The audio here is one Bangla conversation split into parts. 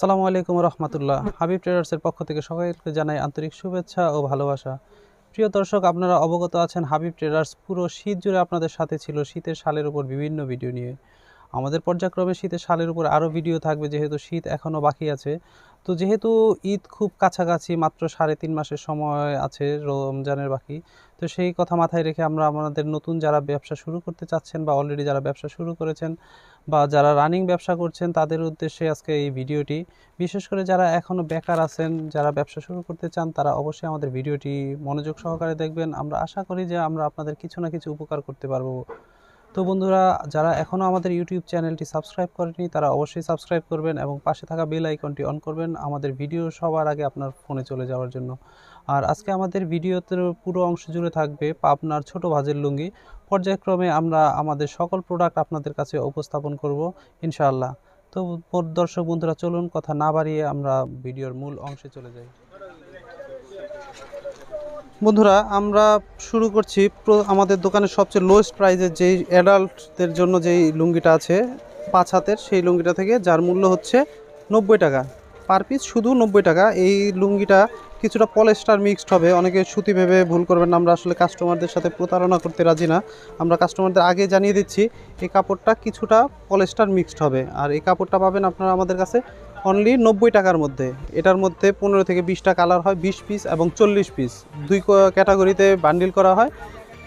আসসালামু আলাইকুম রহমতুল্লাহ। হাবিব ট্রেডার্সের পক্ষ থেকে সবাইকে জানাই আন্তরিক শুভেচ্ছা ও ভালোবাসা। প্রিয় দর্শক, আপনারা অবগত আছেন হাবিব ট্রেডার্স পুরো শীত জুড়ে আপনাদের সাথে ছিল শীতের শালের উপর বিভিন্ন ভিডিও নিয়ে। আমাদের পর্যায়ক্রমে শীতের শালের উপর আরও ভিডিও থাকবে যেহেতু শীত এখনও বাকি আছে। তো যেহেতু ঈদ খুব কাছাকাছি, মাত্র সাড়ে তিন মাসের সময় আছে রমজানের বাকি, তো সেই কথা মাথায় রেখে আমরা আমাদের নতুন যারা ব্যবসা শুরু করতে চাচ্ছেন বা অলরেডি যারা ব্যবসা শুরু করেছেন বা যারা রানিং ব্যবসা করছেন, তাদের উদ্দেশ্যে আজকে এই ভিডিওটি। বিশেষ করে যারা এখনও বেকার আছেন, যারা ব্যবসা শুরু করতে চান, তারা অবশ্যই আমাদের ভিডিওটি মনোযোগ সহকারে দেখবেন। আমরা আশা করি যে আমরা আপনাদের কিছু না কিছু উপকার করতে পারব। তো বন্ধুরা, যারা এখনও আমাদের ইউটিউব চ্যানেলটি সাবস্ক্রাইব করেনি তারা অবশ্যই সাবস্ক্রাইব করবেন এবং পাশে থাকা বেল আইকনটি অন করবেন আমাদের ভিডিও সবার আগে আপনার ফোনে চলে যাওয়ার জন্য। আর আজকে আমাদের ভিডিওতে পুরো অংশ জুড়ে থাকবে পাবনার ছোট ভাজের লুঙ্গি। পর্যায়ক্রমে আমরা আমাদের সকল প্রোডাক্ট আপনাদের কাছে উপস্থাপন করব, ইনশাআল্লাহ। তো দর্শক বন্ধুরা, চলুন কথা না বাড়িয়ে আমরা ভিডিওর মূল অংশে চলে যাই। বন্ধুরা, আমরা শুরু করছি আমাদের দোকানের সবচেয়ে লোয়েস্ট প্রাইজের যেই অ্যাডাল্টদের জন্য যেই লুঙ্গিটা আছে, পাঁচ হাতের, সেই লুঙ্গিটা থেকে যার মূল্য হচ্ছে নব্বই টাকা। পার পিস শুধু নব্বই টাকা। এই লুঙ্গিটা কিছুটা পলেস্টার মিক্সড হবে। অনেকে সুতি ভেবে ভুল করবেন আমরা আসলে কাস্টমারদের সাথে প্রতারণা করতে রাজি না। আমরা কাস্টমারদের আগে জানিয়ে দিচ্ছি, এই কাপড়টা কিছুটা পলেস্টার মিক্সড হবে। আর এই কাপড়টা পাবেন আপনারা আমাদের কাছে অনলি নব্বই টাকার মধ্যে। এটার মধ্যে পনেরো থেকে বিশটা কালার হয়, বিশ পিস এবং চল্লিশ পিস দুই ক্যাটাগরিতে বান্ডিল করা হয়।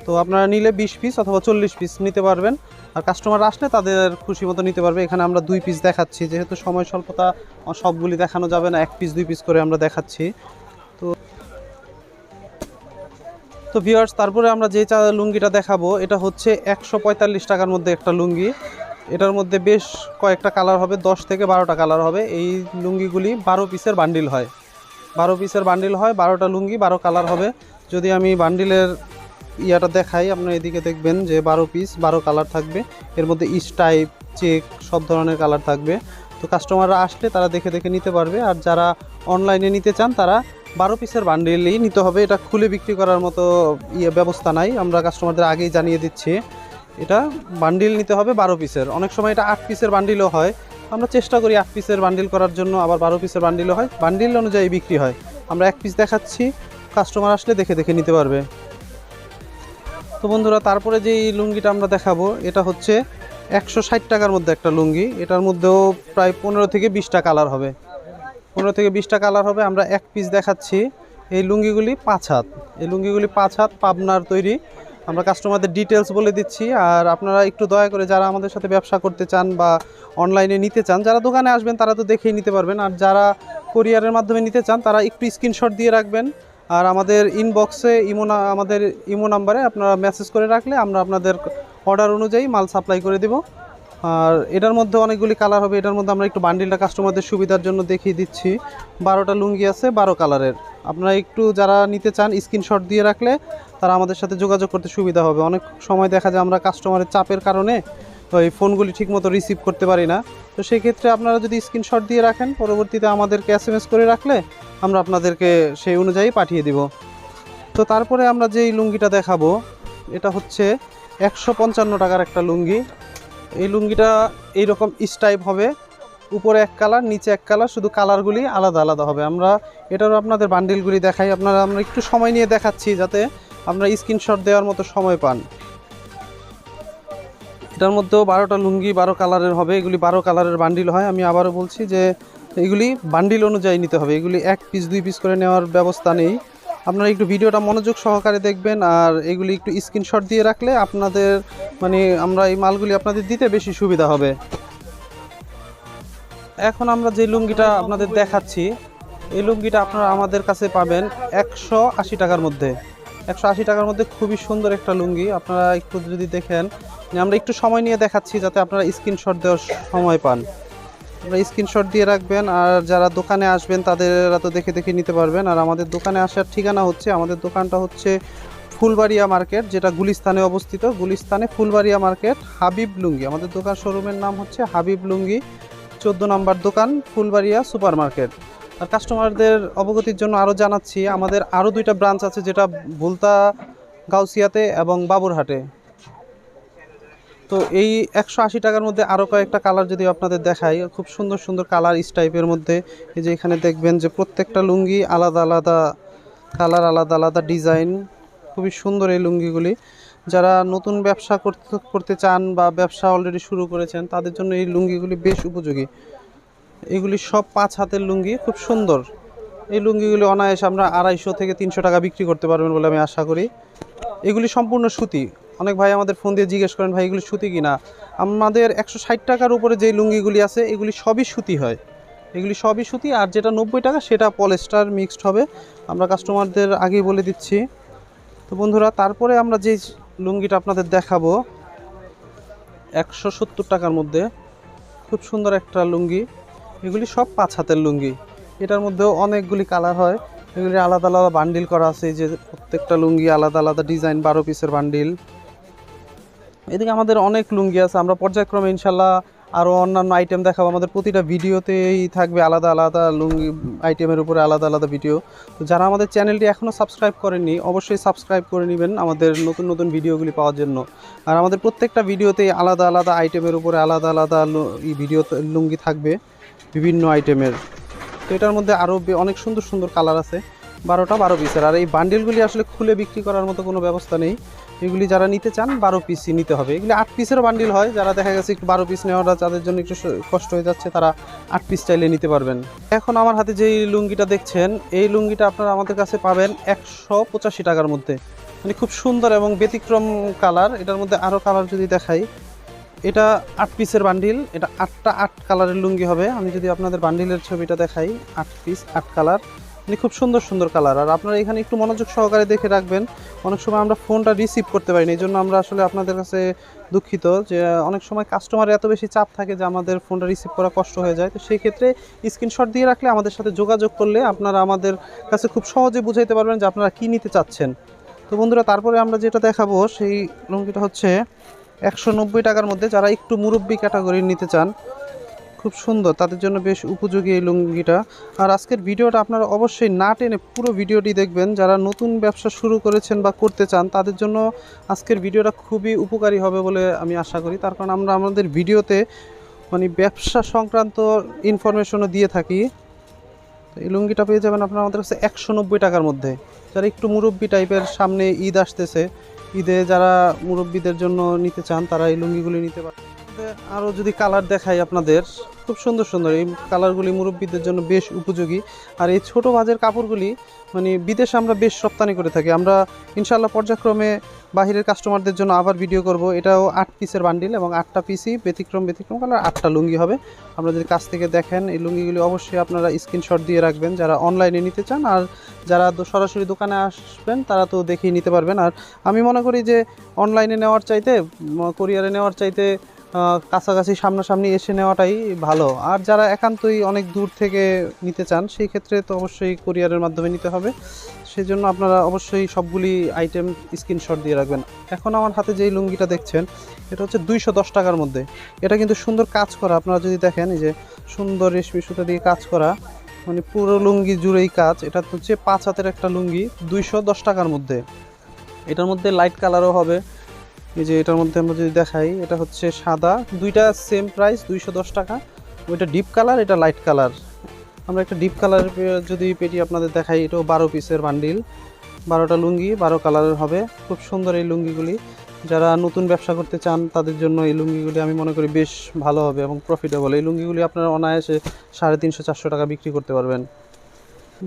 তো আপনারা নিলে বিশ পিস অথবা চল্লিশ পিস নিতে পারবেন। আর কাস্টমার আসলে তাদের খুশি মতো নিতে পারবে। এখানে আমরা দুই পিস দেখাচ্ছি। যেহেতু সময় স্বল্পতা সবগুলি দেখানো যাবে না। এক পিস দুই পিস করে আমরা দেখাচ্ছি। তো তো ভিওয়ার্স তারপরে আমরা যে চা লুঙ্গিটা দেখাবো, এটা হচ্ছে একশো পঁয়তাল্লিশ টাকার মধ্যে একটা লুঙ্গি। এটার মধ্যে বেশ কয়েকটা কালার হবে, দশ থেকে বারোটা কালার হবে। এই লুঙ্গিগুলি বারো পিসের বান্ডিল হয়। বারো পিসের বান্ডিল হয়, বারোটা লুঙ্গি, বারো কালার হবে। যদি আমি বান্ডিলের ইয়াটা দেখাই আপনারা এদিকে দেখবেন যে বারো পিস বারো কালার থাকবে। এর মধ্যে স্টাইপ চেক সব ধরনের কালার থাকবে। তো কাস্টমাররা আসলে তারা দেখে দেখে নিতে পারবে। আর যারা অনলাইনে নিতে চান, তারা বারো পিসের বান্ডিলই নিতে হবে। এটা খুলে বিক্রি করার মতো ইয়ে ব্যবস্থা নাই। আমরা কাস্টমারদের আগেই জানিয়ে দিচ্ছি। এটা বান্ডিল নিতে হবে বারো পিসের অনেক সময় এটা আট পিসের বান্ডিলও হয়। আমরা চেষ্টা করি আট পিসের বান্ডিল করার জন্য আবার বারো পিসের বান্ডিলও হয়। বান্ডিল অনুযায়ী বিক্রি হয়। আমরা এক পিস দেখাচ্ছি। কাস্টমার আসলে দেখে দেখে নিতে পারবে। তো বন্ধুরা, তারপরে যেই লুঙ্গিটা আমরা দেখাবো, এটা হচ্ছে একশো ষাট টাকার মধ্যে একটা লুঙ্গি। এটার মধ্যেও প্রায় পনেরো থেকে বিশটা কালার হবে। পনেরো থেকে বিশটা কালার হবে। আমরা এক পিস দেখাচ্ছি। এই লুঙ্গিগুলি পাঁচ হাত। এই লুঙ্গিগুলি পাঁচ হাত পাবনার তৈরি। আমরা কাস্টমারদের ডিটেলস বলে দিচ্ছি। আর আপনারা একটু দয়া করে যারা আমাদের সাথে ব্যবসা করতে চান বা অনলাইনে নিতে চান, যারা দোকানে আসবেন তারা তো দেখেই নিতে পারবেন। আর যারা কোরিয়ারের মাধ্যমে নিতে চান, তারা একটু স্ক্রিনশট দিয়ে রাখবেন। আর আমাদের ইনবক্সে ইমো আমাদের ইমো নাম্বারে আপনারা মেসেজ করে রাখলে আমরা আপনাদের অর্ডার অনুযায়ী মাল সাপ্লাই করে দেব। আর এটার মধ্যে অনেকগুলি কালার হবে। এটার মধ্যে আমরা একটু বান্ডিলটা কাস্টমারদের সুবিধার জন্য দেখিয়ে দিচ্ছি। বারোটা লুঙ্গি আছে, বারো কালারের আপনারা একটু যারা নিতে চান স্ক্রিনশট দিয়ে রাখলে তারা আমাদের সাথে যোগাযোগ করতে সুবিধা হবে। অনেক সময় দেখা যায় আমরা কাস্টমারের চাপের কারণে ওই ফোনগুলি ঠিকমতো রিসিভ করতে পারি না। তো সেই ক্ষেত্রে আপনারা যদি স্ক্রিনশট দিয়ে রাখেন, পরবর্তীতে আমাদেরকে এস এম করে রাখলে আমরা আপনাদেরকে সেই অনুযায়ী পাঠিয়ে দিব। তো তারপরে আমরা যেই লুঙ্গিটা দেখাবো, এটা হচ্ছে একশো পঞ্চান্ন টাকার একটা লুঙ্গি। এই লুঙ্গিটা এইরকম স্টাইপ হবে। উপরে এক কালার নিচে এক কালার শুধু কালারগুলি আলাদা আলাদা হবে। আমরা এটারও আপনাদের বান্ডিলগুলি দেখাই, আপনারা আমরা একটু সময় নিয়ে দেখাচ্ছি যাতে আপনারা স্ক্রিনশট দেওয়ার মতো সময় পান। এটার মধ্যেও বারোটা লুঙ্গি বারো কালারের হবে, এগুলি বারো কালারের বান্ডিল হয়। আমি আবারও বলছি যে এগুলি বান্ডিল অনুযায়ী নিতে হবে। এগুলি এক পিস দুই পিস করে নেওয়ার ব্যবস্থা নেই। আপনারা একটু ভিডিওটা মনোযোগ সহকারে দেখবেন আর এগুলি একটু স্ক্রিনশট দিয়ে রাখলে আপনাদের মানে আমরা এই মালগুলি আপনাদের দিতে বেশি সুবিধা হবে। এখন আমরা যে লুঙ্গিটা আপনাদের দেখাচ্ছি, এই লুঙ্গিটা আপনারা আমাদের কাছে পাবেন একশো আশি টাকার মধ্যে। একশো আশি টাকার মধ্যে খুবই সুন্দর একটা লুঙ্গি, আপনারা একটু যদি দেখেন যে আমরা একটু সময় নিয়ে দেখাচ্ছি যাতে আপনারা স্ক্রিনশট দেওয়ার সময় পান। আপনারা স্ক্রিনশট দিয়ে রাখবেন আর যারা দোকানে আসবেন তাদেরা তো দেখে দেখে নিতে পারবেন। আর আমাদের দোকানে আসার ঠিকানা হচ্ছে, আমাদের দোকানটা হচ্ছে ফুলবাড়িয়া মার্কেট, যেটা গুলিস্তানে অবস্থিত। গুলিস্তানে ফুলবাড়িয়া মার্কেট, হাবিব লুঙ্গি। আমাদের দোকান শোরুমের নাম হচ্ছে হাবিব লুঙ্গি, চোদ্দ নম্বর দোকান, ফুলবাড়িয়া সুপার মার্কেট আর কাস্টমারদের অবগতির জন্য আরও জানাচ্ছি, আমাদের আরও দুইটা ব্রাঞ্চ আছে যেটা ভুলতা গাউসিয়াতে এবং বাবুরহাটে। তো এই একশো আশি টাকার মধ্যে আরও কয়েকটা কালার যদি আপনাদের দেখাই, খুব সুন্দর সুন্দর কালার টাইপের মধ্যে। এই যে এখানে দেখবেন যে প্রত্যেকটা লুঙ্গি আলাদা আলাদা কালার আলাদা আলাদা ডিজাইন খুবই সুন্দর এই লুঙ্গিগুলি। যারা নতুন ব্যবসা করতে করতে চান বা ব্যবসা অলরেডি শুরু করেছেন, তাদের জন্য এই লুঙ্গিগুলি বেশ উপযোগী। এগুলি সব পাঁচ হাতের লুঙ্গি, খুব সুন্দর। এই লুঙ্গিগুলি অনায়াসে আমরা আড়াইশো থেকে তিনশো টাকা বিক্রি করতে পারবেন বলে আমি আশা করি। এগুলি সম্পূর্ণ সুতি। অনেক ভাই আমাদের ফোন দিয়ে জিজ্ঞেস করেন, ভাই, এগুলি সুতি কিনা? আমাদের একশো ষাট টাকার উপরে যে লুঙ্গিগুলি আছে, এগুলি সবই সুতি হয়। এগুলি সবই সুতি, আর যেটা নব্বই টাকা, সেটা পলেস্টার মিক্সড হবে। আমরা কাস্টমারদের আগেই বলে দিচ্ছি। তো বন্ধুরা, তারপরে আমরা যে লুঙ্গিটা আপনাদের দেখাবো, একশো সত্তর টাকার মধ্যে, খুব সুন্দর একটা লুঙ্গি। এগুলি সব পাঁচ হাতের লুঙ্গি। এটার মধ্যেও অনেকগুলি কালার হয়। এগুলি আলাদা আলাদা বান্ডিল করা আছে যে প্রত্যেকটা লুঙ্গি আলাদা আলাদা ডিজাইন, বারো পিসের বান্ডিল। এদিকে আমাদের অনেক লুঙ্গি আছে, আমরা পর্যায়ক্রমে ইনশাল্লাহ আরও অন্যান্য আইটেম দেখাবো। আমাদের প্রতিটা ভিডিওতেই থাকবে আলাদা আলাদা লুঙ্গি আইটেমের উপরে আলাদা আলাদা ভিডিও তো যারা আমাদের চ্যানেলটি এখনও সাবস্ক্রাইব করেননি, অবশ্যই সাবস্ক্রাইব করে নেবেন আমাদের নতুন নতুন ভিডিওগুলি পাওয়ার জন্য। আর আমাদের প্রত্যেকটা ভিডিওতেই আলাদা আলাদা আইটেমের উপরে আলাদা আলাদা ভিডিও লুঙ্গি থাকবে, বিভিন্ন আইটেমের তো এটার মধ্যে আরও অনেক সুন্দর সুন্দর কালার আছে। বারোটা, বারো পিসের। আর এই বান্ডিলগুলি আসলে খুলে বিক্রি করার মতো কোনো ব্যবস্থা নেই। এগুলি যারা নিতে চান, বারো পিসই নিতে হবে। এগুলি আট পিসের বান্ডিল হয়। যারা দেখা গেছে একটু বারো পিস নেওয়াটা তাদের জন্য একটু কষ্ট হয়ে যাচ্ছে, তারা আট পিস চাইলে নিতে পারবেন। এখন আমার হাতে যেই লুঙ্গিটা দেখছেন, এই লুঙ্গিটা আপনারা আমাদের কাছে পাবেন একশো পঁচাশি টাকার মধ্যে। মানে খুব সুন্দর এবং ব্যতিক্রম কালার। এটার মধ্যে আরও কালার যদি দেখাই, এটা আট পিসের বান্ডিল। এটা আটটা আট কালারের লুঙ্গি হবে। আমি যদি আপনাদের বান্ডিলের ছবিটা দেখাই, আট পিস, আট কালার। মানে খুব সুন্দর সুন্দর কালার আর আপনারা এখানে একটু মনোযোগ সহকারে দেখে রাখবেন। অনেক সময় আমরা ফোনটা রিসিভ করতে পারি না, এই জন্য আমরা আসলে আপনাদের কাছে দুঃখিত যে অনেক সময় কাস্টমারের এত বেশি চাপ থাকে যে, আমাদের ফোনটা রিসিভ করা কষ্ট হয়ে যায়। তো সেই ক্ষেত্রে স্ক্রিনশট দিয়ে রাখলে আমাদের সাথে যোগাযোগ করলে আপনারা আমাদের কাছে খুব সহজে বুঝাইতে পারবেন যে, আপনারা কী নিতে চাচ্ছেন। তো বন্ধুরা, তারপরে আমরা যেটা দেখাবো, সেই লুঙ্গিটা হচ্ছে একশো নব্বই টাকার মধ্যে যারা একটু মুরব্বী ক্যাটাগরির নিতে চান খুব সুন্দর, তাদের জন্য বেশ উপযোগী এই লুঙ্গিটা। আর আজকের ভিডিওটা আপনারা অবশ্যই না টেনে পুরো ভিডিওটি দেখবেন। যারা নতুন ব্যবসা শুরু করেছেন বা করতে চান, তাদের জন্য আজকের ভিডিওটা খুবই উপকারী হবে বলে আমি আশা করি। তার কারণ আমরা আমাদের ভিডিওতে মানে ব্যবসা সংক্রান্ত ইনফরমেশনও দিয়ে থাকি। এই লুঙ্গিটা পেয়ে যাবেন আপনারা আমাদের কাছে একশো নব্বই টাকার মধ্যে। যারা একটু মুরব্বি টাইপের সামনে ঈদ আসতেছে, ঈদে যারা মুরব্বীদের জন্য নিতে চান, তারা এই লুঙ্গিগুলি নিতে পারে আরও যদি কালার দেখাই আপনাদের, খুব সুন্দর সুন্দর। এই কালারগুলি মুরব্বীদের জন্য বেশ উপযোগী। আর এই ছোট ভাজের কাপড়গুলি মানে বিদেশে আমরা বেশ রপ্তানি করে থাকি। আমরা ইনশাল্লাহ পর্যায়ক্রমে বাহিরের কাস্টমারদের জন্য আবার ভিডিও করব। এটাও আট পিসের বান্ডিল এবং আটটা পিসই ব্যতিক্রম ব্যতিক্রম কালার আটটা লুঙ্গি হবে। আপনারা যদি কাছ থেকে দেখেন, এই লুঙ্গিগুলি অবশ্যই আপনারা স্ক্রিনশট দিয়ে রাখবেন। যারা অনলাইনে নিতে চান আর যারা সরাসরি দোকানে আসবেন, তারা তো দেখেই নিতে পারবেন। আর আমি মনে করি যে অনলাইনে নেওয়ার চাইতে কোরিয়ারে নেওয়ার চাইতে কাছাকাছি সামনাসামনি এসে নেওয়াটাই ভালো। আর যারা একান্তই অনেক দূর থেকে নিতে চান, সেই ক্ষেত্রে তো অবশ্যই কোরিয়ারের মাধ্যমে নিতে হবে। সেই জন্য আপনারা অবশ্যই সবগুলি আইটেম স্ক্রিনশট দিয়ে রাখবেন। এখন আমার হাতে যেই লুঙ্গিটা দেখছেন, এটা হচ্ছে দুইশো দশ টাকার মধ্যে। এটা কিন্তু সুন্দর কাজ করা। আপনারা যদি দেখেন, এই যে সুন্দর রেশমি সুতা দিয়ে কাজ করা মানে পুরো লুঙ্গি জুড়েই কাজ। এটা হচ্ছে পাঁচ হাতের একটা লুঙ্গি, দুইশো দশ টাকার মধ্যে। এটার মধ্যে লাইট কালারও হবে। এই যে এটার মধ্যে আমরা যদি দেখাই, এটা হচ্ছে সাদা, দুইটা সেম প্রাইস দুইশো দশ টাকা। ওইটা ডিপ কালার এটা লাইট কালার আমরা একটা ডিপ কালার যদি পেটি আপনাদের দেখাই, এটাও বারো পিসের বান্ডিল বারোটা লুঙ্গি, বারো কালারের হবে। খুব সুন্দর এই লুঙ্গিগুলি। যারা নতুন ব্যবসা করতে চান, তাদের জন্য এই লুঙ্গিগুলি আমি মনে করি বেশ ভালো হবে এবং প্রফিটেবল এই লুঙ্গিগুলি আপনারা অনায়াসে সাড়ে তিনশো, চারশো টাকা বিক্রি করতে পারবেন।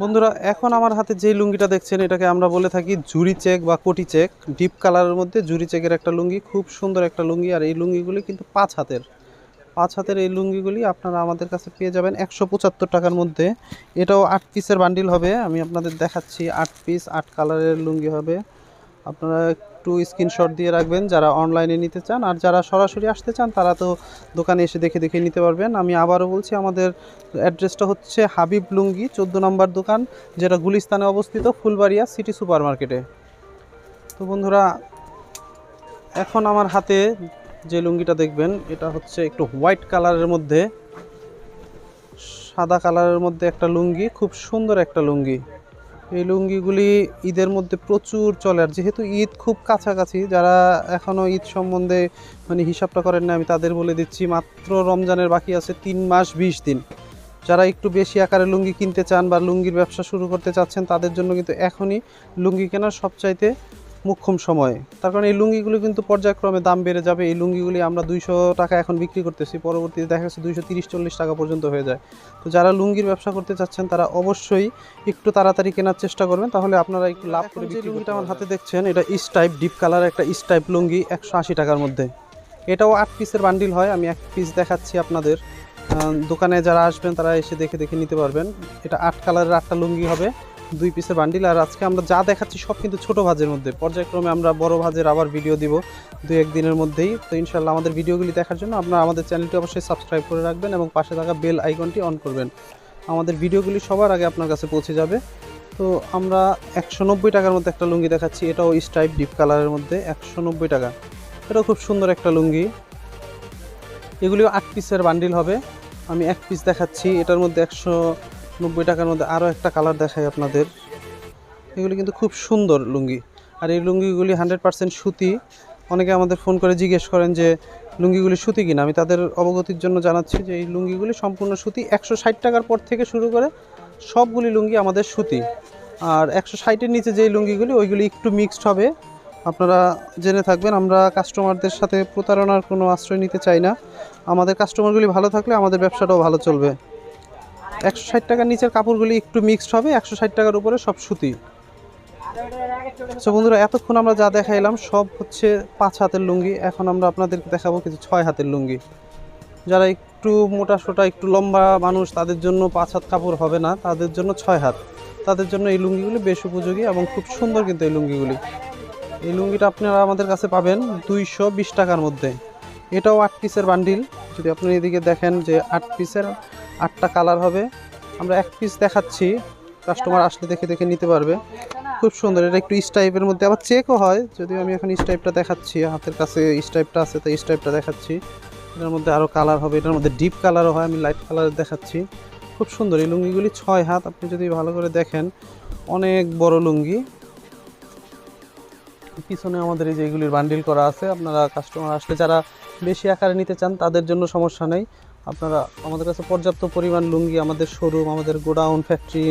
বন্ধুরা, এখন আমার হাতে যে লুঙ্গিটা দেখছেন, এটাকে আমরা বলে থাকি জুরি চেক বা কোটি চেক। ডিপ কালারের মধ্যে জুরি চেকের একটা লুঙ্গি, খুব সুন্দর একটা লুঙ্গি। আর এই লুঙ্গিগুলি কিন্তু পাঁচ হাতের। পাঁচ হাতের এই লুঙ্গিগুলি আপনারা আমাদের কাছে পেয়ে যাবেন একশো পঁচাত্তর টাকার মধ্যে। এটাও আট পিসের বান্ডিল হবে। আমি আপনাদের দেখাচ্ছি, আট পিস, আট কালারের লুঙ্গি হবে। আপনারা একটু স্ক্রিনশট দিয়ে রাখবেন যারা অনলাইনে নিতে চান। আর যারা সরাসরি আসতে চান, তারা তো দোকানে এসে দেখে দেখে নিতে পারবেন। আমি আবারও বলছি, আমাদের অ্যাড্রেসটা হচ্ছে হাবিব লুঙ্গি, চোদ্দ নম্বর দোকান, যেটা গুলিস্তানে অবস্থিত, ফুলবাড়িয়া সিটি সুপার মার্কেটে তো বন্ধুরা, এখন আমার হাতে যে লুঙ্গিটা দেখবেন, এটা হচ্ছে একটু হোয়াইট কালারের মধ্যে, সাদা কালারের মধ্যে একটা লুঙ্গি, খুব সুন্দর একটা লুঙ্গি। এই লুঙ্গিগুলি ঈদের মধ্যে প্রচুর চলে আর যেহেতু ঈদ খুব কাছাকাছি, যারা এখনও ঈদ সম্বন্ধে মানে হিসাবটা করেন না, আমি তাদের বলে দিচ্ছি মাত্র রমজানের বাকি আছে তিন মাস বিশ দিন। যারা একটু বেশি আকারে লুঙ্গি কিনতে চান বা লুঙ্গির ব্যবসা শুরু করতে চাচ্ছেন, তাদের জন্য কিন্তু এখনই লুঙ্গি কেনার সবচাইতে মুখ্যম সময়। তার কারণ এই লুঙ্গিগুলো কিন্তু পর্যায়ক্রমে দাম বেড়ে যাবে। এই লুঙ্গিগুলি আমরা দুইশো টাকা এখন বিক্রি করতেছি। পরবর্তীতে দেখা যাচ্ছে দুইশো তিরিশ চল্লিশ টাকা পর্যন্ত হয়ে যায়। তো যারা লুঙ্গির ব্যবসা করতে চাচ্ছেন তারা অবশ্যই একটু তাড়াতাড়ি কেনার চেষ্টা করবেন। তাহলে আপনারা একটু লাভ করে যে লুঙ্গিটা আমার হাতে দেখছেন এটা স্টাইপ ডিপ কালার একটা স্টাইপ লুঙ্গি একশো আশি টাকার মধ্যে। এটাও আট পিসের বান্ডিল হয়। আমি এক পিস দেখাচ্ছি আপনাদের। দোকানে যারা আসবেন তারা এসে দেখে দেখে নিতে পারবেন। এটা আট কালারের আটটা লুঙ্গি হবে। দুই পিসের বান্ডিল আর আজকে আমরা যা দেখাচ্ছি সব কিন্তু ছোট ভাজের মধ্যে। পর্যায়ক্রমে আমরা বড় ভাজের আবার ভিডিও দিব দুই এক দিনের মধ্যেই। তো ইনশাল্লাহ আমাদের ভিডিওগুলি দেখার জন্য আপনারা আমাদের চ্যানেলটি অবশ্যই সাবস্ক্রাইব করে রাখবেন এবং পাশে থাকা বেল আইকনটি অন করবেন। আমাদের ভিডিওগুলি সবার আগে আপনার কাছে পৌঁছে যাবে। তো আমরা একশো নব্বই টাকার মধ্যে একটা লুঙ্গি দেখাচ্ছি, এটাও স্টাইপ ডিপ কালারের মধ্যে, একশো নব্বই টাকা। এটাও খুব সুন্দর একটা লুঙ্গি। এগুলিও আট পিসের বান্ডিল হবে। আমি এক পিস দেখাচ্ছি, এটার মধ্যে একশো নব্বই টাকার মধ্যে আরও একটা কালার দেখাই আপনাদের। এগুলি কিন্তু খুব সুন্দর লুঙ্গি। আর এই লুঙ্গিগুলি হান্ড্রেড পার্সেন্ট সুতি। অনেকে আমাদের ফোন করে জিজ্ঞেস করেন যে, লুঙ্গিগুলি সুতি কিনা? আমি তাদের অবগতির জন্য জানাচ্ছি যে, এই লুঙ্গিগুলি সম্পূর্ণ সুতি। একশো ষাট টাকার পর থেকে শুরু করে সবগুলি লুঙ্গি আমাদের সুতি। আর একশো ষাটের নিচে যেই লুঙ্গিগুলি, ওইগুলি একটু মিক্সড হবে। আপনারা জেনে থাকবেন, আমরা কাস্টমারদের সাথে প্রতারণার কোনো আশ্রয় নিতে চাই না। আমাদের কাস্টমারগুলি ভালো থাকলে আমাদের ব্যবসাটাও ভালো চলবে। একশো ষাট টাকার নিচের কাপড়গুলি একটু মিক্সড হবে, একশো ষাট টাকার উপরে সব সুতি। বন্ধুরা, এতক্ষণ আমরা যা দেখাইলাম সব হচ্ছে পাঁচ হাতের লুঙ্গি, এখন আমরা আপনাদেরকে দেখাবো কিছু ছয় হাতের লুঙ্গি। যারা একটু মোটা সোটা, একটু লম্বা মানুষ, তাদের জন্য পাঁচ হাত কাপড় হবে না, তাদের জন্য ছয় হাত। তাদের জন্য এই লুঙ্গিগুলি বেশ উপযোগী এবং খুব সুন্দর কিন্তু এই লুঙ্গিগুলি। এই লুঙ্গিটা আপনারা আমাদের কাছে পাবেন দুইশো বিশ টাকার মধ্যে। এটাও আট পিসের বান্ডিল যদি আপনি এদিকে দেখেন যে আট পিসের আটটা কালার হবে। আমরা এক পিস দেখাচ্ছি। কাস্টমার আসলে দেখে দেখে নিতে পারবে। খুব সুন্দর। এটা একটু স্টাইপের মধ্যে। আবার চেকও হয়। যদিও আমি এখন স্টাইপটা দেখাচ্ছি। হাতের কাছে স্টাইপটা আছে, তো স্টাইপটা দেখাচ্ছি। এটার মধ্যে আরও কালার হবে। এটার মধ্যে ডিপ কালারও হয়। আমি লাইট কালার দেখাচ্ছি। খুব সুন্দর। এই লুঙ্গিগুলি ছয় হাত। আপনি যদি ভালো করে দেখেন, অনেক বড় লুঙ্গি। পিছনে আমাদের এই যে এগুলির বান্ডিল করা আছে। আপনারা কাস্টমার আসলে যারা বেশি আকারে নিতে চান, তাদের জন্য সমস্যা নেই। আপনারা আমাদের কাছে পর্যাপ্ত পরিমাণ লুঙ্গি, আমাদের শোরুম আমাদের গোডাউন ফ্যাক্টরি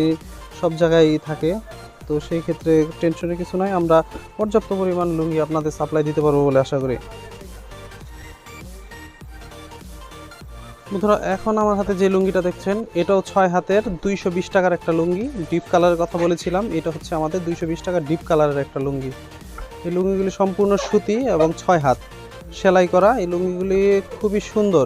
সব জায়গায় থাকে। তো সেই ক্ষেত্রে টেনশনের কিছু নয় আমরা পর্যাপ্ত পরিমাণ লুঙ্গি আপনাদের সাপ্লাই দিতে পারব বলে আশা করি। বন্ধুরা, এখন আমার হাতে যে লুঙ্গিটা দেখছেন, এটাও ছয় হাতের দুইশো বিশ টাকার একটা লুঙ্গি। ডিপ কালারের কথা বলেছিলাম, এটা হচ্ছে আমাদের দুইশো বিশ টাকার ডিপ কালারের একটা লুঙ্গি। এই লুঙ্গিগুলি সম্পূর্ণ সুতি এবং ছয় হাত। সেলাই করা এই লুঙ্গিগুলি খুবই সুন্দর।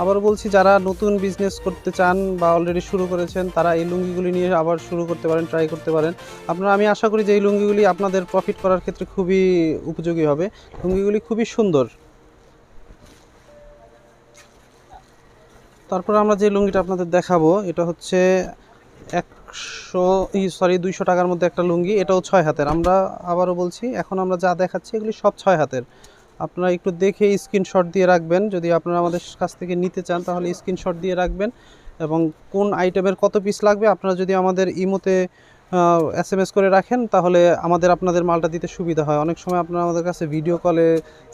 আবার বলছি, যারা নতুন বিজনেস করতে চান বা অলরেডি শুরু করেছেন, তারা এই লুঙ্গিগুলি নিয়ে আবার শুরু করতে পারেন ট্রাই করতে পারেন। আপনারা, আমি আশা করি যে এই লুঙ্গিগুলি আপনাদের প্রফিট করার ক্ষেত্রে খুবই উপযোগী হবে। লুঙ্গিগুলি খুবই সুন্দর। তারপর আমরা যে লুঙ্গিটা আপনাদের দেখাবো, এটা হচ্ছে একশো সরি দুইশো টাকার মধ্যে একটা লুঙ্গি, এটাও ছয় হাতের। আমরা আবারও বলছি, এখন আমরা যা দেখাচ্ছি, এগুলি সব ছয় হাতের। আপনারা একটু দেখে স্ক্রিনশট দিয়ে রাখবেন। যদি আপনারা আমাদের কাছ থেকে নিতে চান, তাহলে স্ক্রিনশট দিয়ে রাখবেন এবং কোন আইটেমের কত পিস লাগবে, আপনারা যদি আমাদের ইমোতে এস এম এস করে রাখেন, তাহলে আমাদের আপনাদের মালটা দিতে সুবিধা হয়। অনেক সময় আপনারা আমাদের কাছে ভিডিও কলে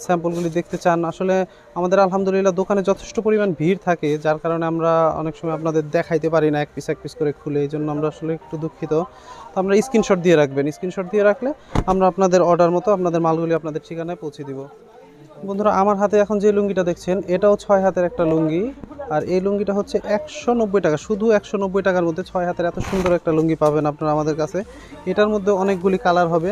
স্যাম্পলগুলি দেখতে চান। আসলে আমাদের আলহামদুলিল্লাহ দোকানে যথেষ্ট পরিমাণ ভিড় থাকে, যার কারণে আমরা অনেক সময় আপনাদের দেখাইতে পারি না, এক পিস এক পিস করে খুলে। এই জন্য আমরা আসলে একটু দুঃখিত। তো আমরা স্ক্রিনশট দিয়ে রাখবেন। স্ক্রিনশট দিয়ে রাখলে আমরা আপনাদের অর্ডার মতো আপনাদের মালগুলি আপনাদের ঠিকানায় পৌঁছে দিব। বন্ধুরা, আমার হাতে এখন যে লুঙ্গিটা দেখছেন, এটাও ছয় হাতের একটা লুঙ্গি। আর এই লুঙ্গিটা হচ্ছে একশো নব্বই টাকা, শুধু একশো নব্বই টাকার মধ্যে ছয় হাতের এত সুন্দর একটা লুঙ্গি পাবেন আপনারা আমাদের কাছে। এটার মধ্যে অনেকগুলি কালার হবে।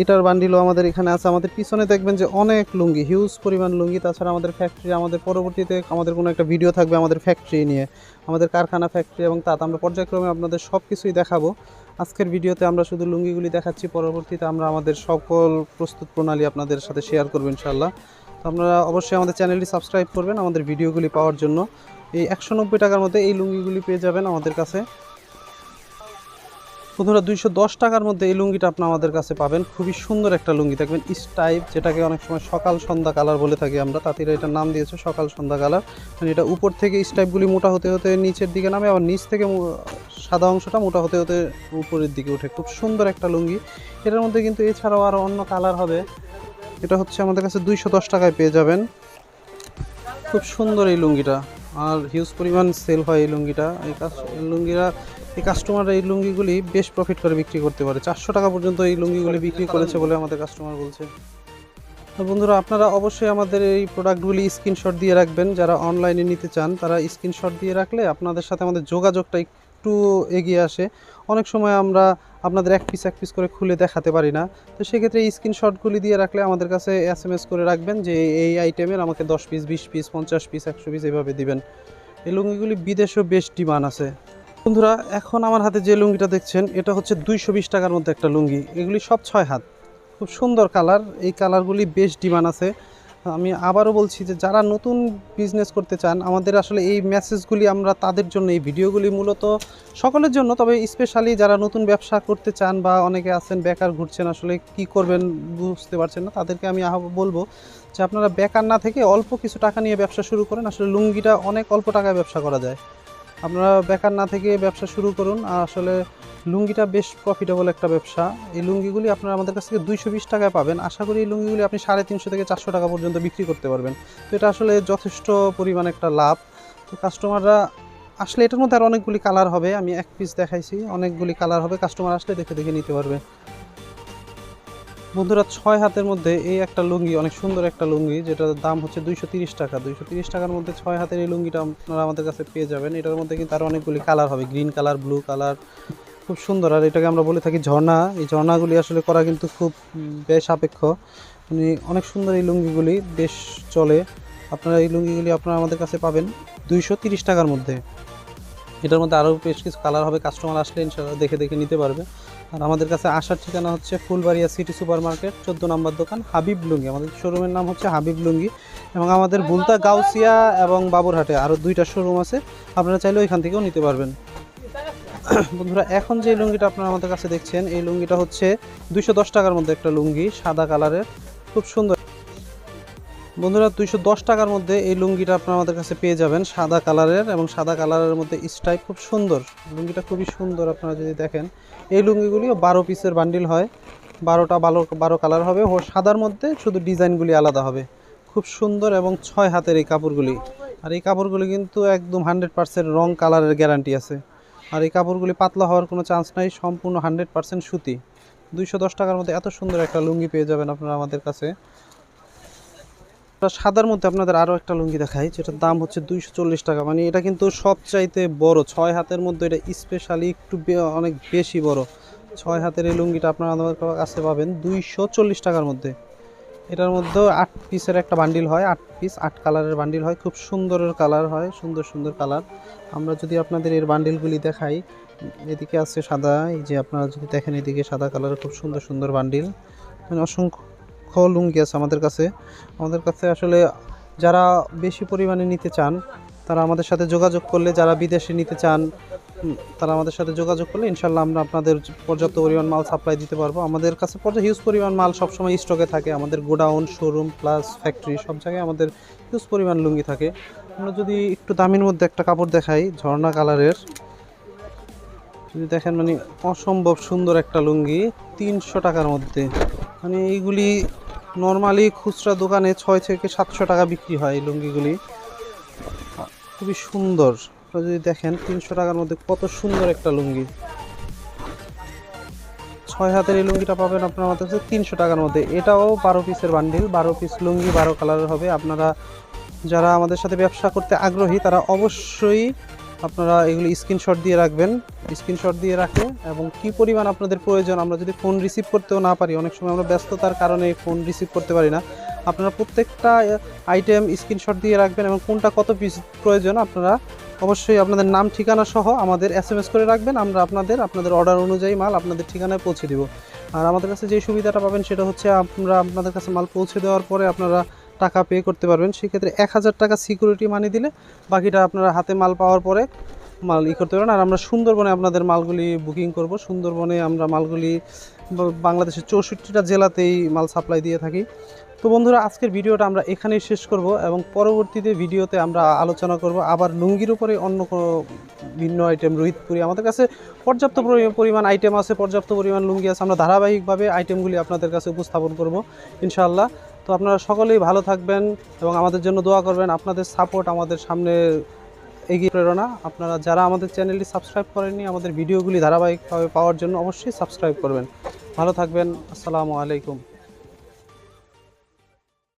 এটার বান্ডিলও আমাদের এখানে আছে। আমাদের পিছনে দেখবেন যে অনেক লুঙ্গি হিউজ পরিমাণ লুঙ্গি। তাছাড়া আমাদের ফ্যাক্টরি আমাদের পরবর্তীতে আমাদের কোনো একটা ভিডিও থাকবে আমাদের ফ্যাক্টরি নিয়ে। আমাদের কারখানা ফ্যাক্টরি এবং তাতে আমরা পর্যায়ক্রমে আপনাদের সব কিছুই দেখাবো। আজকের ভিডিওতে আমরা শুধু লুঙ্গিগুলি দেখাচ্ছি। পরবর্তীতে আমরা আমাদের সকল প্রস্তুত প্রণালী আপনাদের সাথে শেয়ার করব ইনশাল্লাহ আপনারা অবশ্যই আমাদের চ্যানেলটি সাবস্ক্রাইব করবেন আমাদের ভিডিওগুলি পাওয়ার জন্য। এই একশো নব্বই টাকার মধ্যে এই লুঙ্গিগুলি পেয়ে যাবেন আমাদের কাছে। বন্ধুরা, দুইশো দশ টাকার মধ্যে এই লুঙ্গিটা আপনি আমাদের কাছে পাবেন। খুবই সুন্দর একটা লুঙ্গি। দেখবেন স্টাইপ যেটাকে অনেক সময় সকাল সন্ধ্যা কালার বলে থাকি আমরা তাঁতিরা এটার নাম দিয়েছে সকাল সন্ধ্যা কালার। মানে এটা উপর থেকে স্টাইপগুলি মোটা হতে হতে নিচের দিকে নামে, আবার নিচ থেকে সাদা অংশটা মোটা হতে হতে উপরের দিকে ওঠে। খুব সুন্দর একটা লুঙ্গি। এটার মধ্যে কিন্তু এছাড়াও আরও অন্য কালার হবে। এটা হচ্ছে আমাদের কাছে দুইশো দশ টাকায় পেয়ে যাবেন। খুব সুন্দর এই লুঙ্গিটা। আর হিউজ পরিমাণ সেল হয় এই লুঙ্গিটা। এই লুঙ্গিরা, এই কাস্টমাররা এই লুঙ্গিগুলি বেশ প্রফিট করে বিক্রি করতে পারে। চারশো টাকা পর্যন্ত এই লুঙ্গিগুলি বিক্রি করেছে বলে আমাদের কাস্টমার বলছে। তো বন্ধুরা, আপনারা অবশ্যই আমাদের এই প্রোডাক্টগুলি স্ক্রিনশট দিয়ে রাখবেন। যারা অনলাইনে নিতে চান, তারা স্ক্রিনশট দিয়ে রাখলে আপনাদের সাথে আমাদের যোগাযোগটা একটু এগিয়ে আসে। অনেক সময় আমরা আপনাদের এক পিস এক পিস করে খুলে দেখাতে পারি না। তো সেক্ষেত্রে এই স্ক্রিনশটগুলি দিয়ে রাখলে আমাদের কাছে এস এম এস করে রাখবেন যে, এই আইটেমের আমাকে দশ পিস বিশ পিস পঞ্চাশ পিস একশো পিস এভাবে দিবেন। এই লুঙ্গিগুলি বিদেশেও বেশ ডিমান্ড আছে। বন্ধুরা, এখন আমার হাতে যে লুঙ্গিটা দেখছেন, এটা হচ্ছে দুইশো বিশ টাকার মধ্যে একটা লুঙ্গি। এগুলি সব ছয় হাত। খুব সুন্দর কালার এই কালারগুলি বেশ ডিমান্ড আছে। আমি আবারও বলছি যে যারা নতুন বিজনেস করতে চান, আমাদের আসলে এই মেসেজগুলি আমরা তাদের জন্য, এই ভিডিওগুলি মূলত সকলের জন্য। তবে স্পেশালি যারা নতুন ব্যবসা করতে চান বা অনেকে আছেন, বেকার ঘুরছেন, আসলে কি করবেন বুঝতে পারছেন না। তাদেরকে আমি বলব যে আপনারা বেকার না থেকে অল্প কিছু টাকা নিয়ে ব্যবসা শুরু করেন। আসলে লুঙ্গিটা অনেক অল্প টাকায় ব্যবসা করা যায়। আপনারা বেকার না থেকে ব্যবসা শুরু করুন। আর আসলে লুঙ্গিটা বেশ প্রফিটেবল একটা ব্যবসা। এই লুঙ্গিগুলি আপনারা আমাদের কাছ থেকে দুইশো বিশ টাকায় পাবেন। আশা করি এই লুঙ্গিগুলি আপনি সাড়ে তিনশো থেকে চারশো টাকা পর্যন্ত বিক্রি করতে পারবেন। তো এটা আসলে যথেষ্ট পরিমাণ একটা লাভ। তো কাস্টমাররা আসলে এটার মধ্যে আর অনেকগুলি কালার হবে। আমি এক পিস দেখাইছি। অনেকগুলি কালার হবে। কাস্টমার আসলে দেখে দেখে নিতে পারবে। বন্ধুরা, ছয় হাতের মধ্যে এই একটা লুঙ্গি, অনেক সুন্দর একটা লুঙ্গি, যেটার দাম হচ্ছে দুইশো টাকা। দুইশো টাকার মধ্যে ছয় হাতের এই লুঙ্গিটা আপনারা আমাদের কাছে পেয়ে যাবেন। এটার মধ্যে কিন্তু আরও অনেকগুলি কালার হবে গ্রিন কালার ব্লু কালার খুব সুন্দর। আর এটাকে আমরা বলে থাকি ঝর্ণা। এই ঝর্ণাগুলি আসলে করা কিন্তু খুব বেশ সাপেক্ষ। মানে অনেক সুন্দর এই লুঙ্গিগুলি, বেশ চলে। আপনারা এই লুঙ্গিগুলি আপনারা আমাদের কাছে পাবেন দুইশো টাকার মধ্যে। এটার মধ্যে আরও বেশ কিছু কালার হবে। কাস্টমার আসলে ইনশাআল্লাহ দেখে দেখে নিতে পারবে। আর আমাদের কাছে আসার ঠিকানা হচ্ছে ফুলবাড়িয়া সিটি সুপার মার্কেট চোদ্দ নম্বর দোকান, হাবিব লুঙ্গি। আমাদের শোরুমের নাম হচ্ছে হাবিব লুঙ্গি এবং আমাদের বুলতা গাউসিয়া এবং বাবুরহাটে আরও দুইটা শোরুম আছে। আপনারা চাইলে ওইখান থেকেও নিতে পারবেন। বন্ধুরা, এখন যে লুঙ্গিটা আপনারা আমাদের কাছে দেখছেন, এই লুঙ্গিটা হচ্ছে দুইশো দশ টাকার মধ্যে একটা লুঙ্গি, সাদা কালারের খুব সুন্দর বন্ধুরা, দুইশো দশ টাকার মধ্যে এই লুঙ্গিটা আপনারা আমাদের কাছে পেয়ে যাবেন, সাদা কালারের এবং সাদা কালারের মধ্যে স্টাইপ খুব সুন্দর। লুঙ্গিটা খুবই সুন্দর আপনারা যদি দেখেন। এই লুঙ্গিগুলিও বারো পিসের বান্ডিল হয়, বারোটা বারো বারো কালার হবে ও সাদার মধ্যে শুধু ডিজাইনগুলি আলাদা হবে। খুব সুন্দর এবং ছয় হাতের এই কাপড়গুলি। আর এই কাপড়গুলি কিন্তু একদম হান্ড্রেড পার্সেন্ট রং কালারের গ্যারান্টি আছে। আর এই কাপড়গুলি পাতলা হওয়ার কোনো চান্স নাই, সম্পূর্ণ হান্ড্রেড পার্সেন্ট সুতি। দুইশো দশ টাকার মধ্যে এত সুন্দর একটা লুঙ্গি পেয়ে যাবেন আপনারা আমাদের কাছে। সাদার মধ্যে আপনাদের আরও একটা লুঙ্গি দেখাই, যেটার দাম হচ্ছে দুইশো চল্লিশ টাকা। মানে এটা কিন্তু সবচাইতে বড়, ছয় হাতের মধ্যে এটা স্পেশালি একটু অনেক বেশি বড়। ছয় হাতের এই লুঙ্গিটা আপনারা আমাদের কাছে পাবেন দুইশো চল্লিশ টাকার মধ্যে। এটার মধ্যেও আট পিসের একটা বান্ডিল হয়, আট পিস আট কালারের বান্ডিল হয়। খুব সুন্দরের কালার হয়, সুন্দর সুন্দর কালার আমরা যদি আপনাদের এর বান্ডিলগুলি দেখাই, এদিকে আছে সাদা, এই যে আপনারা যদি দেখেন এদিকে সাদা কালারের খুব সুন্দর সুন্দর বান্ডিল মানে অসংখ্য লুঙ্গি আছে আমাদের কাছে। আমাদের কাছে আসলে যারা বেশি পরিমাণে নিতে চান, তারা আমাদের সাথে যোগাযোগ করলে, যারা বিদেশে নিতে চান তারা আমাদের সাথে যোগাযোগ করলে ইনশাল্লাহ আমরা আপনাদের পর্যাপ্ত পরিমাণ মাল সাপ্লাই দিতে পারব। আমাদের কাছে পর্যাপ্ত হিউজ পরিমাণ মাল সবসময় স্টকে থাকে। আমাদের গোডাউন শোরুম প্লাস ফ্যাক্টরি সব জায়গায় আমাদের হিউজ পরিমাণ লুঙ্গি থাকে। আমরা যদি একটু দামির মধ্যে একটা কাপড় দেখাই, ঝর্ণা কালারের যদি দেখেন মানে অসম্ভব সুন্দর একটা লুঙ্গি, তিনশো টাকার মধ্যে। মানে এইগুলি নর্মালি খুচরা দোকানে ছয় থেকে সাতশো টাকা বিক্রি হয় এই লুঙ্গিগুলি। খুবই সুন্দর। যদি দেখেন, তিনশো টাকার মধ্যে কত সুন্দর একটা লুঙ্গি। ছয় হাতের এই লুঙ্গিটা পাবেন আপনার আমাদের কাছে তিনশো টাকার মধ্যে। এটাও বারো পিসের বান্ডিল বারো পিস লুঙ্গি, বারো কালারের হবে। আপনারা যারা আমাদের সাথে ব্যবসা করতে আগ্রহী, তারা অবশ্যই আপনারা এগুলি স্ক্রিনশট দিয়ে রাখবেন। স্ক্রিনশট দিয়ে রাখে এবং কি পরিমাণ আপনাদের প্রয়োজন, আমরা যদি ফোন রিসিভ করতেও না পারি, অনেক সময় আমরা ব্যস্ততার কারণে ফোন রিসিভ করতে পারি না। আপনারা প্রত্যেকটা আইটেম স্ক্রিনশট দিয়ে রাখবেন এবং কোনটা কত পিস প্রয়োজন আপনারা অবশ্যই আপনাদের নাম, ঠিকানা সহ আমাদের এস এম এস করে রাখবেন। আমরা আপনাদের আপনাদের অর্ডার অনুযায়ী মাল আপনাদের ঠিকানায় পৌঁছে দিব। আর আমাদের কাছে যে সুবিধাটা পাবেন সেটা হচ্ছে, আমরা আপনাদের কাছে মাল পৌঁছে দেওয়ার পরে আপনারা টাকা পে করতে পারবেন, সেক্ষেত্রে এক হাজার টাকা সিকিউরিটি মানি দিলে বাকিটা আপনারা হাতে মাল পাওয়ার পরে মাল ই করতে পারেন আর আমরা সুন্দরবনে আপনাদের মালগুলি বুকিং করব। সুন্দরবনে আমরা মালগুলি বাংলাদেশের চৌষট্টিটা জেলাতেই মাল সাপ্লাই দিয়ে থাকি। তো বন্ধুরা, আজকের ভিডিওটা আমরা এখানেই শেষ করব এবং পরবর্তীতে ভিডিওতে আমরা আলোচনা করব আবার লুঙ্গির উপরে অন্য কোনো ভিন্ন আইটেম রোহিতপুরি। আমাদের কাছে পর্যাপ্ত পরি- পরিমাণ আইটেম আছে, পর্যাপ্ত পরিমাণ লুঙ্গি আছে। আমরা ধারাবাহিকভাবে আইটেমগুলি আপনাদের কাছে উপস্থাপন করব, ইনশাআল্লাহ। তো আপনারা সকলেই ভালো থাকবেন এবং আমাদের জন্য দোয়া করবেন। আপনাদের সাপোর্ট আমাদের সামনে এগিয়ে প্রেরণা। আপনারা যারা আমাদের চ্যানেলটি সাবস্ক্রাইব করেননি, আমাদের ভিডিওগুলি ধারাবাহিকভাবে পাওয়ার জন্য অবশ্যই সাবস্ক্রাইব করবেন। ভালো থাকবেন। আসসালামু আলাইকুম।